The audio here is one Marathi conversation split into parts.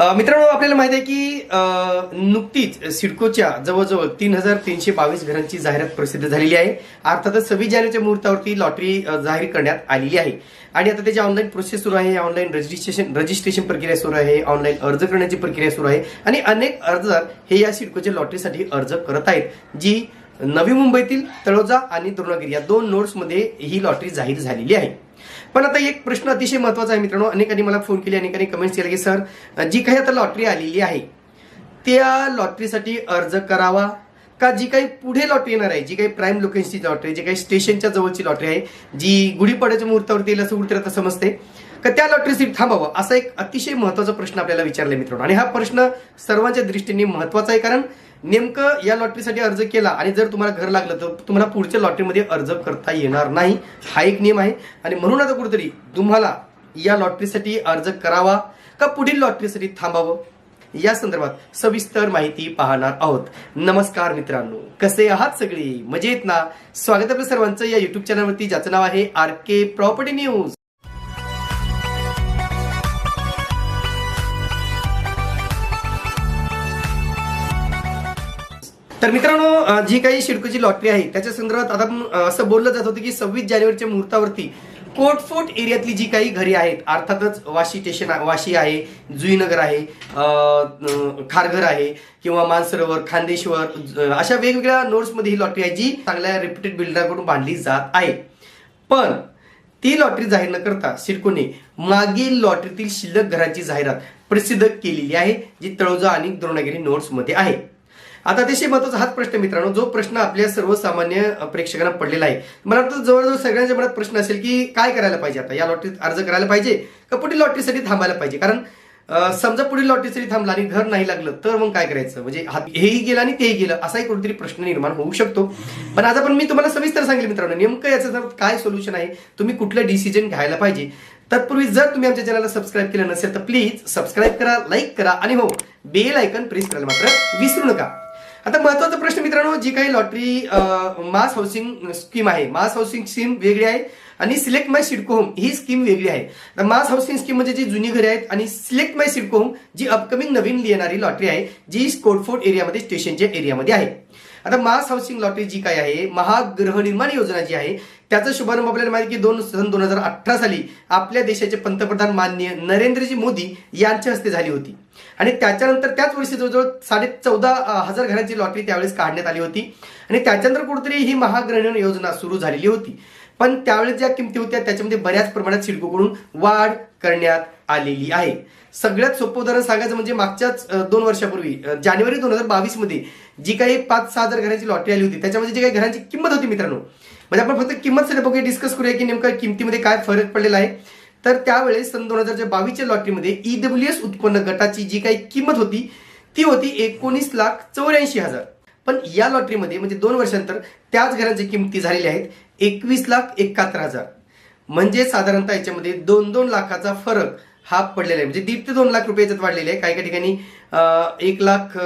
मित्रांनो आपल्याला माहिती आहे की नुकतीच सिडकोच्या जवळजवळ तीन हजार तीनशे बावीस घरांची जाहिरात प्रसिद्ध झालेली आहे. अर्थातच सव्वीस जानेवारीच्या मुहूर्तावरती लॉटरी जाहीर करण्यात आलेली आहे. आणि आता त्याची ऑनलाईन प्रोसेस सुरू आहे. ऑनलाईन रजिस्ट्रेशन रजिस्ट्रेशन प्रक्रिया सुरू आहे. ऑनलाईन अर्ज करण्याची प्रक्रिया सुरू आहे. आणि अनेक अर्जदार हे या सिडकोच्या लॉटरीसाठी अर्ज करत आहेत जी नवी मुंबईतील तळोजा आणि द्रोणागिरी या दोन नोड्समध्ये ही लॉटरी जाहीर झालेली आहे. पण आता एक प्रश्न अतिशय महत्त्वाचा आहे मित्रांनो. अनेकांनी मला फोन केले अनेकांनी कमेंट्स केले की सर जी काही आता लॉटरी आलेली आहे त्या लॉटरीसाठी अर्ज करावा का? जी काही पुढे लॉटरी येणार आहे जी काही प्राईम लोकेशनची लॉटरी जी काही स्टेशनच्या जवळची लॉटरी आहे जी गुढीपाड्याच्या मुहूर्तावरती येईल असं कुठेतरी आता समजते का त्या लॉटरीसाठी थांबावं? असा एक अतिशय महत्त्वाचा प्रश्न आपल्याला विचारला मित्रांनो. आणि हा प्रश्न सर्वांच्या दृष्टीने महत्त्वाचा आहे कारण नेमकं या लॉटरीसाठी अर्ज केला आणि जर तुम्हाला घर लागलं तर तुम्हाला पुढच्या लॉटरीमध्ये अर्ज करता येणार नाही. हा एक नियम आहे. आणि म्हणून आता कुठेतरी तुम्हाला या लॉटरीसाठी अर्ज करावा का पुढील लॉटरीसाठी थांबावं? या संदर्भात सविस्तर माहिती पाहणार आहोत. नमस्कार मित्रांनो. कसे आहात सगळे? मजेत ना? स्वागत आपल्या सर्वांचं या युट्यूब चॅनलवरती ज्याचं नाव आहे आर के प्रॉपर्टी न्यूज तर मित्रांनो जी काही शिडकोची लॉटरी आहे त्याच्या संदर्भात आता असं बोललं जात होतं की सव्वीस जानेवारीच्या मुहूर्तावरती कोटफोट एरियातली जी काही घरे आहेत अर्थातच वाशी स्टेशन वाशी आहे जुईनगर आहे खारघर आहे किंवा मानसरोवर खांदेश्वर अशा वेगवेगळ्या नोट्समध्ये ही लॉटरी आहे जी चांगल्या रेप्युटेड बिल्डरकडून बांधली जात आहे. पण ती लॉटरी जाहीर न करता सिडकोने मागील लॉटरीतील शिल्लक घरांची जाहिरात प्रसिद्ध केलेली आहे जी तळोजा आणि द्रोणागिरी नोट्समध्ये आहे. आता अतिशय महत्त्वाचा हाच प्रश्न मित्रांनो. जो प्रश्न आपल्या सर्वसामान्य प्रेक्षकांना पडलेला आहे. मला वाटतं जवळजवळ सगळ्यांच्या मनात प्रश्न असेल की काय करायला पाहिजे आता? या लॉटरीत अर्ज करायला पाहिजे का पुढील लॉटरीसाठी थांबायला पाहिजे? कारण समजा पुढील लॉटरीसाठी थांबला आणि घर नाही लागलं तर मग काय करायचं? म्हणजे हेही गेलं आणि तेही गेलं असाही कुठेतरी प्रश्न निर्माण होऊ शकतो. पण आज आपण मी तुम्हाला सविस्तर सांगेल मित्रांनो नेमकं याचं जर काय सोल्युशन आहे तुम्ही कुठलं डिसिजन घ्यायला पाहिजे? तत्पूर्वी जर तुम्ही आमच्या चॅनलला सबस्क्राईब केलं नसेल तर प्लीज सबस्क्राईब करा लाईक करा आणि हो बेल आयकन प्रेस करायला मात्र विसरू नका. आता महत्त्वाचा प्रश्न मित्रांनो जी काही लॉटरी मास हाऊसिंग स्कीम आहे मास हाऊसिंग स्कीम वेगळी आहे आणि सिलेक्ट माय सिडको होम ही स्कीम वेगळी आहे. तर मास हाऊसिंग स्कीम म्हणजे जी जुनी घरे आहेत आणि सिलेक्ट माय सिडको होम जी अपकमिंग नवीन येणारी लॉटरी आहे जी कोटफोर्ट एरियामध्ये स्टेशनच्या एरियामध्ये आहे. आता मास हाऊसिंग लॉटरी जी काय आहे महागृहनिर्माण योजना जी आहे त्याचा शुभारंभ आपल्याला माहिती की दोन सन दोन हजार अठरा साली आपल्या देशाचे पंतप्रधान माननीय नरेंद्रजी मोदी यांच्या हस्ते झाली होती. आणि त्याच्यानंतर त्याच वर्षी जवळजवळ साडे चौदा हजार घरांची लॉटरी त्यावेळेस काढण्यात आली होती. आणि त्याच्यानंतर कुठेतरी ही महागृहनिर्माण योजना सुरू झालेली होती. पण त्यावेळेस ज्या किमती होत्या त्याच्यामध्ये बऱ्याच प्रमाणात सिडकोकडून वाढ करण्यात आलेली आहे. सगळ्यात सोपं उदाहरण सांगायचं म्हणजे मागच्याच दोन वर्षापूर्वी जानेवारी दोन हजार बावीसमध्ये जी काही पाच सहा हजार घरांची लॉटरी आली होती त्याच्यामध्ये जी काही घरांची किंमत होती मित्रांनो म्हणजे आपण फक्त किंमत सध्या बघूया डिस्कस करूया की नेमका किमतीमध्ये काय फरक पडलेला आहे. तर त्यावेळेस सन दोन हजारच्या बावीसच्या लॉटरीमध्ये ईडब्ल्यू एस उत्पन्न गटाची जी काही किंमत होती ती होती एकोणीस लाख चौऱ्याऐंशी हजार. पण या लॉटरीमध्ये म्हणजे दोन वर्षांतर त्याच घरांच्या किमती झालेल्या आहेत एकवीस लाख एकाहत्तर हजार. म्हणजे साधारणतः याच्यामध्ये दोन दोन लाखाचा फरक हा पडलेला आहे. म्हणजे दीड ते दोन लाख रुपये याच्यात वाढलेले आहे. काही काही ठिकाणी एक लाख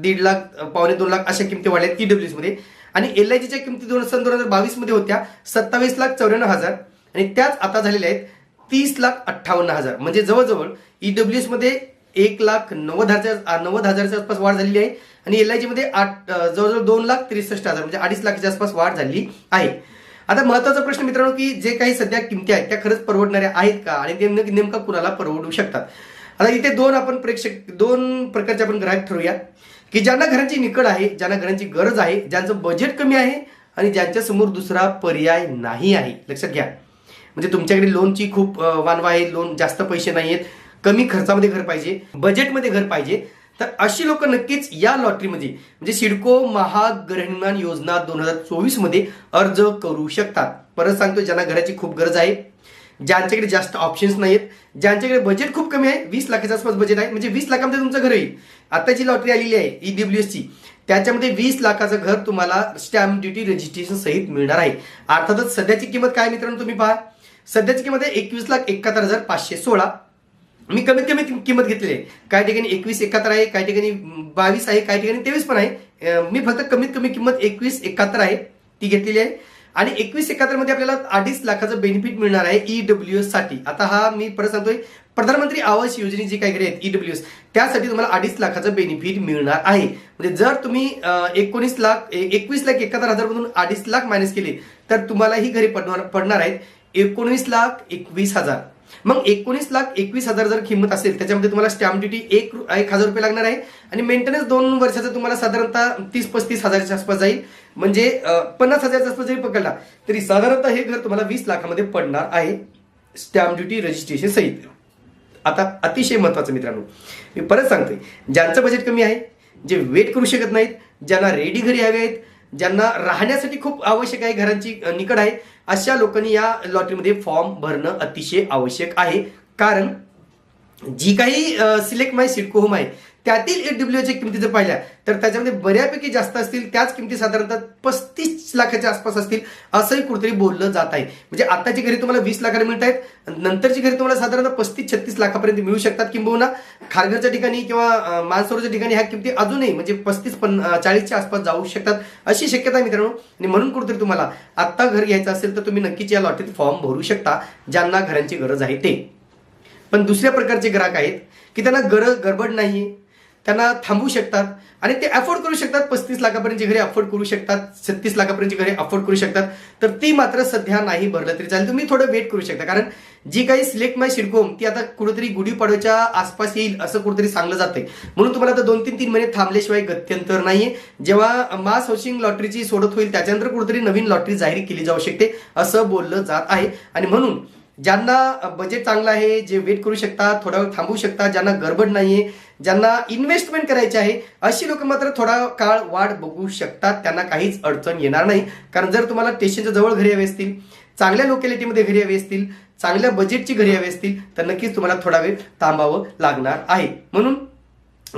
दीड लाख पावणे दोन लाख अशा किमती वाढल्या आहेत ईडब्ल्यूएसमध्ये आणि एल आय जीच्या किमती दोन सन दोन हजार बावीसमध्ये होत्या सत्तावीस लाख चौऱ्याण्णव हजार. आणि त्याच आता झालेल्या आहेत तीस लाख अठ्ठावन्न हजार. म्हणजे जवळजवळ ईडब्ल्यूएसमध्ये एक लाख नव्वद हजार नव्वद हजारच्या आसपास वाढ झालेली आहे. आणि एल आय जी मध्ये आठ जवळजवळ दोन लाख त्रेसष्ट हजार म्हणजे अडीच लाखाच्या आसपास वाढ झालेली आहे. आता महत्त्वाचा प्रश्न मित्रांनो की जे काही सध्या किमती आहेत त्या खरंच परवडणाऱ्या आहेत का? आणि ते नेमका कुणाला परवडू शकतात? आता इथे दोन आपण प्रेक्षक दोन प्रकारचे आपण ग्राहक ठरवूया. की ज्यांना घरांची निकड आहे ज्यांना घरांची गरज आहे ज्यांचं बजेट कमी आहे आणि ज्यांच्यासमोर दुसरा पर्याय नाही आहे. लक्षात घ्या. म्हणजे तुमच्याकडे लोनची खूप वानवा आहे लोन जास्त पैसे नाही आहेत कमी खर्चामध्ये घर पाहिजे. बजेटमध्ये घर पाहिजे. तर अशी लोक नक्कीच या लॉटरीमध्ये म्हणजे सिडको महागृहनिर्माण योजना दोन हजार चोवीसमध्ये अर्ज करू शकतात. परत सांगतो ज्यांना घराची खूप गरज आहे ज्यांच्याकडे जास्त ऑप्शन्स नाहीत ज्यांच्याकडे बजेट खूप कमी आहे वीस लाखाच्या आसपास बजेट आहे म्हणजे वीस लाखामध्ये तुमचं घर येईल आता जी लॉटरी आलेली आहे ई डब्ल्यू एसची त्याच्यामध्ये वीस लाखाचं घर तुम्हाला स्टॅम्प ड्युटी रजिस्ट्रेशन सहित मिळणार आहे. अर्थातच सध्याची किंमत काय मित्रांनो तुम्ही पहा. सध्याची किंमत आहे एकवीस लाख एकाहत्तर हजार पाचशे सोळा. मी कमीत कमी किंमत घेतलेली आहे. काही ठिकाणी एकवीस एकाहत्तर आहे काही ठिकाणी बावीस आहे काही ठिकाणी तेवीस पण आहे. मी फक्त कमीत कमी किंमत एकवीस एकाहत्तर आहे ती घेतलेली आहे. आणि एकवीस एकाहत्तरमध्ये आपल्याला अडीच लाखाचं बेनिफिट मिळणार आहे ईडब्ल्यू एससाठी. आता हा मी परत सांगतोय प्रधानमंत्री आवास योजने जी काही आहेत ईडब्ल्यू एस त्यासाठी तुम्हाला अडीच लाखाचं बेनिफिट मिळणार आहे. म्हणजे जर तुम्ही एकोणीस लाख ए- एकवीस लाख एकाहत्तर हजार मधून अडीच लाख मायनस केले तर तुम्हाला ही पडणार पडणार आहेत एकोणीस लाख एकवीस हजार. मग एकोणीस लाख एकवीस हजार जर किंमत असेल त्याच्यामध्ये तुम्हाला स्टॅम्प ड्युटी एक एक हजार रुपये लागणार आहे. आणि मेंटेनन्स दोन वर्षाचं तुम्हाला साधारणतः तीस पस्तीस हजारच्या आसपास जाईल. म्हणजे पन्नास हजारच्या आसपास जरी पकडला तरी साधारणतः हे घर तुम्हाला वीस लाखामध्ये पडणार आहे स्टॅम्प ड्युटी रजिस्ट्रेशन सहित. आता अतिशय महत्वाचं मित्रांनो. मी परत सांगतोय ज्यांचं बजेट कमी आहे जे वेट करू शकत नाहीत ज्यांना रेडी घरी हवे आहेत ज्यांना राहण्यासाठी खूप आवश्यक आहे घरांची निकड आहे अशा लोकांनी या लॉटरीमध्ये फॉर्म भरणं अतिशय आवश्यक आहे. कारण जी काही सिलेक्ट माय सिडको होम आहे त्यातील ईडब्ल्यूच्या किमती जर पाहिल्या तर त्याच्यामध्ये बऱ्यापैकी जास्त असतील त्याच किमती साधारणतः पस्तीस लाखाच्या आसपास असतील असंही कुठेतरी बोललं जात आहे. म्हणजे आताची घरी तुम्हाला वीस लाखाला मिळत आहेत नंतरची घरी तुम्हाला साधारणतः पस्तीस छत्तीस लाखापर्यंत मिळू शकतात किंबहुना. खारघरच्या ठिकाणी किंवा मानसरोच्या ठिकाणी ह्या किमती अजूनही म्हणजे पस्तीस पन्न चाळीसच्या आसपास जाऊ शकतात अशी शक्यता आहे मित्रांनो. आणि म्हणून कुठेतरी तुम्हाला आत्ता घर घ्यायचं असेल तर तुम्ही नक्कीच या लॉटरीत फॉर्म भरू शकता ज्यांना घरांची गरज आहे ते. पण दुसऱ्या प्रकारचे ग्राहक आहेत की त्यांना गरज गडबड नाही त्यांना थांबू शकतात. आणि ते अफोर्ड करू शकतात. पस्तीस लाखापर्यंतची घरे अफोर्ड करू शकतात छत्तीस लाखापर्यंतची घरे अफोर्ड करू शकतात तर ती मात्र सध्या नाही भरलं तरी चालेल. तुम्ही थोडं वेट करू शकता. कारण जी काही सिलेक्ट माय शिडकोम ती आता कुठेतरी गुढीपाडव्याच्या आसपास येईल असं कुठेतरी सांगलं जातंय. म्हणून तुम्हाला आता दोन तीन तीन महिने थांबल्याशिवाय गत्यंतर नाहीये. जेव्हा मास हाऊसिंग लॉटरीची सोडत होईल त्याच्यानंतर कुठेतरी नवीन लॉटरी जाहीर केली जाऊ शकते असं बोललं जात आहे. आणि म्हणून ज्यांना बजेट चांगलं आहे जे वेट करू शकतात थोडा वेळ थांबू शकतात ज्यांना गडबड नाहीये ज्यांना इन्व्हेस्टमेंट करायची आहे अशी लोक मात्र थोडा काळ वाट बघू शकतात. त्यांना काहीच अडचण येणार नाही. कारण जर तुम्हाला स्टेशनच्या जवळ घरी हवे असतील चांगल्या लोकॅलिटीमध्ये घरी हवी असतील चांगल्या बजेटची घरी हवी असतील तर नक्कीच तुम्हाला थोडा वेळ थांबावं लागणार आहे. म्हणून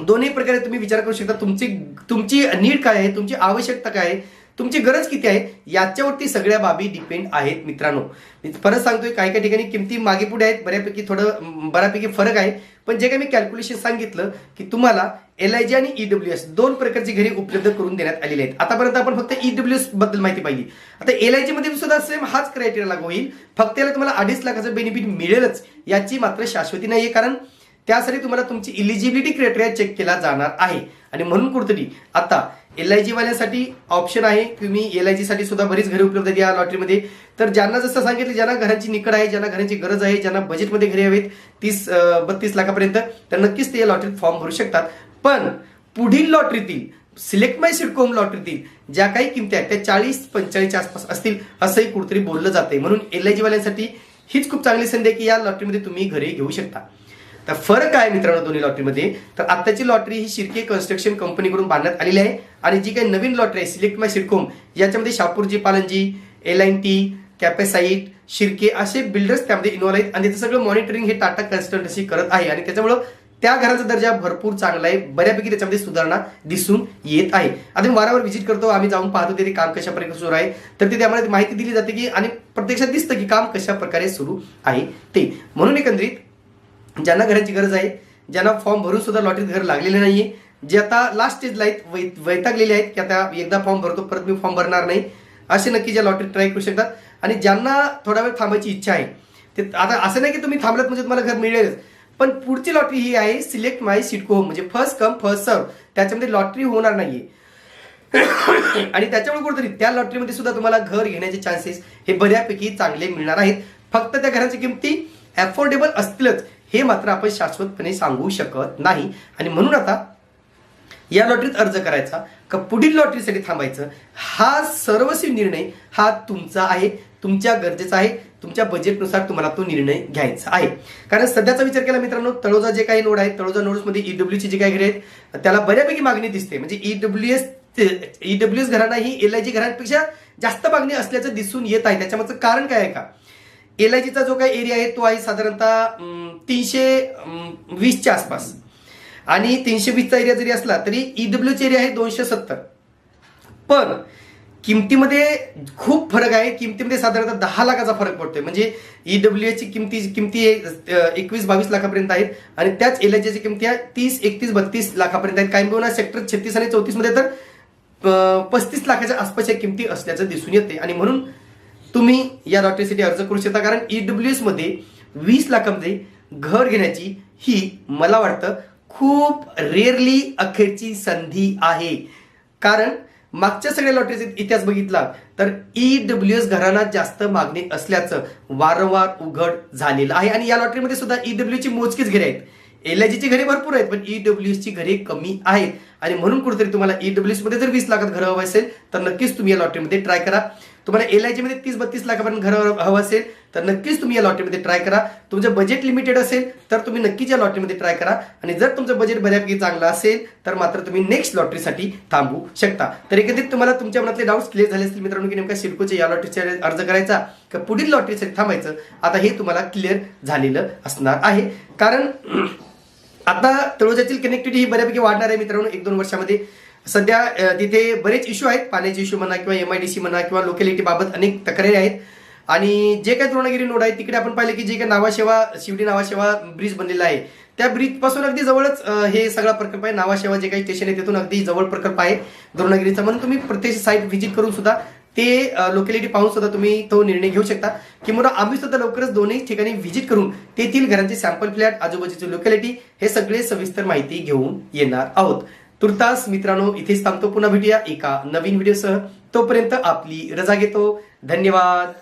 दोन्ही प्रकारे तुम्ही विचार करू शकता तुमची तुमची नीड काय आहे तुमची आवश्यकता काय आहे तुमची गरज किती आहे? याच्यावरती सगळ्या बाबी डिपेंड आहेत मित्रांनो. मी परत सांगतोय काही काही ठिकाणी किमती मागे पुढे आहेत बऱ्यापैकी थोडं बऱ्यापैकी फरक आहे. पण जे काही मी कॅल्क्युलेशन सांगितलं की तुम्हाला एल आय जी आणि ईडब्ल्यू एस दोन प्रकारची घरी उपलब्ध करून देण्यात आलेली आहेत. आतापर्यंत आपण फक्त ईडब्ल्यू एसबद्दल माहिती पाहिली. आता एल आय जी मध्ये सुद्धा सेम हाच क्रायटेरिया लागू होईल. फक्त याला तुम्हाला अडीच लाखाचं बेनिफिट मिळेलच याची मात्र शाश्वती नाहीये. कारण त्यासाठी तुम्हाला तुमची इलिजिबिलिटी क्रायटेरिया चेक केला जाणार आहे. आणि म्हणून कुठतरी आता एल आय जीवाल्यांसाठी ऑप्शन आहे. तुम्ही एल आय जी साठी सुद्धा बरीच घरे उपलब्ध आहेत या लॉटरीमध्ये तर ज्यांना जसं सांगितलं ज्यांना घरांची निकड आहे ज्यांना घरांची गरज आहे ज्यांना बजेटमध्ये घरे हवेत तीस बत्तीस लाखापर्यंत तर नक्कीच ते या लॉटरीत फॉर्म भरू शकतात. पण पुढील लॉटरीतील सिलेक्ट माय सिडकोम लॉटरीतील ज्या काही किमती आहेत त्या चाळीस पंचेचाळीसच्या आसपास असतील असंही कुठेतरी बोललं जाते म्हणून एल आय जी वाल्यांसाठी हीच खूप चांगली संधी आहे की या लॉटरीमध्ये तुम्ही घरे घेऊ शकता. तर फरक आहे मित्रांनो दोन्ही लॉटरीमध्ये तर आत्ताची लॉटरी ही शिर्के कन्स्ट्रक्शन कंपनीकडून बांधण्यात आलेली आहे. आणि जी काही नवीन लॉटरी आहे सिलेक्ट माय सिडकोम याच्यामध्ये Shapoorji Pallonji L I T Capacite Shirke असे बिल्डर्स त्यामध्ये इन्व्हॉल्व आहेत. आणि त्याचं सगळं मॉनिटरिंग हे टाटा कन्स्टल्टन्सी करत आहे. आणि त्याच्यामुळं त्या घराचा दर्जा भरपूर चांगला आहे. बऱ्यापैकी त्याच्यामध्ये सुधारणा दिसून येत आहे. आता मी वारंवार व्हिजिट करतो. आम्ही जाऊन पाहतो ते काम कशा प्रकारे सुरू आहे. तर तिथे आम्हाला माहिती दिली जाते की आणि प्रत्यक्षात दिसतं की काम कशा प्रकारे सुरू आहे ते. म्हणून एकंदरीत ज्यांना घराची गरज आहे ज्यांना फॉर्म भरून सुद्धा लॉटरीत घर लागलेले नाहीये जे आता लास्ट स्टेजला आहेत वै वैतागलेले आहेत की आता एकदा फॉर्म भरतो परत मी फॉर्म भरणार नाही असे नक्की ज्या लॉटरीत ट्राय करू शकतात. आणि ज्यांना थोडा वेळ थांबायची इच्छा आहे ते आता असं नाही की तुम्ही थांबलात म्हणजे तुम्हाला घर मिळेलच पण पुढची लॉटरी ही आहे सिलेक्ट माय सिटको म्हणजे फर्स्ट कम फर्स्ट सर्व त्याच्यामध्ये लॉटरी होणार नाहीये. आणि त्याच्यामुळे कुठेतरी त्या लॉटरीमध्ये सुद्धा तुम्हाला घर घेण्याचे चान्सेस हे बऱ्यापैकी चांगले मिळणार आहेत. फक्त त्या घराची किमती अफोर्डेबल असतीलच. हे मात्र आपण शाश्वतपणे सांगू शकत नाही. आणि म्हणून आता या लॉटरीत अर्ज करायचा का पुढील लॉटरीसाठी थांबायचं हा सर्वस्वी निर्णय हा तुमचा आहे तुमच्या गरजेचा आहे तुमच्या बजेटनुसार तुम्हाला तो निर्णय घ्यायचा आहे. कारण सध्याचा विचार केला मित्रांनो तळोजा जे काही नोड आहे तळोजा नोड्समध्ये ईडब्ल्यूची जी काही घरे आहेत त्याला बऱ्यापैकी मागणी दिसते. म्हणजे ईडब्ल्यू एस ईडब्ल्यू एस घरांना ही एल आय जी घरांपेक्षा जास्त मागणी असल्याचं दिसून येत आहे. त्याच्यामागचं कारण काय आहे का? एल जो काही एरिया आहे तो आहे साधारणतः तीनशे वीसच्या आसपास. आणि तीनशे वीसचा एरिया जरी असला तरी ईडब्ल्यूचा एरिया आहे दोनशे सत्तर. पण किमतीमध्ये खूप फरक आहे. किमतीमध्ये साधारणतः दहा लाखाचा फरक पडतोय. म्हणजे ईडब्ल्यू ची किमती किमती एकवीस बावीस लाखापर्यंत आहेत आणि त्याच एल ची किमती आहे तीस एकतीस बत्तीस लाखापर्यंत आहेत. काही मिळून सेक्टर छत्तीस आणि चौतीसमध्ये तर पस्तीस लाखाच्या आसपासच्या किमती असल्याचं दिसून येते. आणि म्हणून तुम्ही या लॉटरीसाठी अर्ज करू शकता. कारण ईडब्ल्यू एसमध्ये वीस लाखामध्ये घर घेण्याची ही मला वाटतं खूप रेअरली अखेरची संधी आहे. कारण मागच्या सगळ्या लॉटरीचा इतिहास बघितला तर ई डब्ल्यू एस घरांना जास्त मागणी असल्याचं वारंवार उघड झालेलं आहे. आणि या लॉटरीमध्ये सुद्धा ई डब्ल्यू ची मोजकीच घरे आहेत. एल आय जीची घरे भरपूर आहेत पण ई डब्ल्यू ची घरे कमी आहेत. आणि म्हणून कुठेतरी तुम्हाला ई मध्ये जर वीस लाखात घर हवं असेल तर नक्कीच तुम्ही या लॉटरीमध्ये ट्राय करा. तुम्हाला एल आयमध्ये तीस बत्तीस लाखापर्यंत घर हवं असेल तर नक्कीच तुम्ही या लॉटरीमध्ये ट्राय करा. तुमचं बजेट लिमिटेड असेल तर तुम्ही नक्कीच या लॉटरीमध्ये ट्राय करा. आणि जर तुमचं बजेट बऱ्यापैकी चांगलं असेल तर मात्र तुम्ही नेक्स्ट लॉटरीसाठी थांबू शकता. तर एकंदरीत तुम्हाला तुमच्या मनातले डाऊट्स क्लिअर झाले असतील मित्रांनो की नेमका सिडकोच्या या लॉटरीचा अर्ज करायचा का पुढील लॉटरीसाठी थांबायचं आता हे तुम्हाला क्लिअर झालेलं असणार आहे. कारण आता तळोजातील कनेक्टिव्हिटी ही बऱ्यापैकी वाढणार आहे मित्रांनो एक दोन वर्षामध्ये. सध्या तिथे बरेच इश्यू आहेत. पाण्याचे इश्यू म्हणा किंवा एम आय डी सी म्हणा किंवा लोकॅलिटी बाबत अनेक तक्रारी आहेत. आणि जे काही द्रोणगिरी नोड आहे तिकडे आपण पाहिलं की जे काही नावाशेवा शिवडी नावाशेवा ब्रिज बनलेला आहे. त्या ब्रिजपासून अगदी जवळच हे सगळा प्रकल्प आहे. नावाशेवा जे काही स्टेशन आहे तिथून अगदी जवळ प्रकल्प आहे द्रोणगिरीचा. म्हणून तुम्ही प्रत्यक्ष साईट व्हिजिट करून सुद्धा ते लोकॅलिटी पाहून सुद्धा तुम्ही तो निर्णय घेऊ शकता. किंवा आम्ही सुद्धा लवकरच दोन्ही ठिकाणी व्हिजिट करून तेथील घरांचे सॅम्पल फ्लॅट आजूबाजूची लोकॅलिटी हे सगळे सविस्तर माहिती घेऊन येणार आहोत. तुर्तास मित्रांनो इथेच थांबतो. पुन्हा भेटूया एका नवीन व्हिडिओसह तोपर्यंत आपली रजा घेतो. धन्यवाद.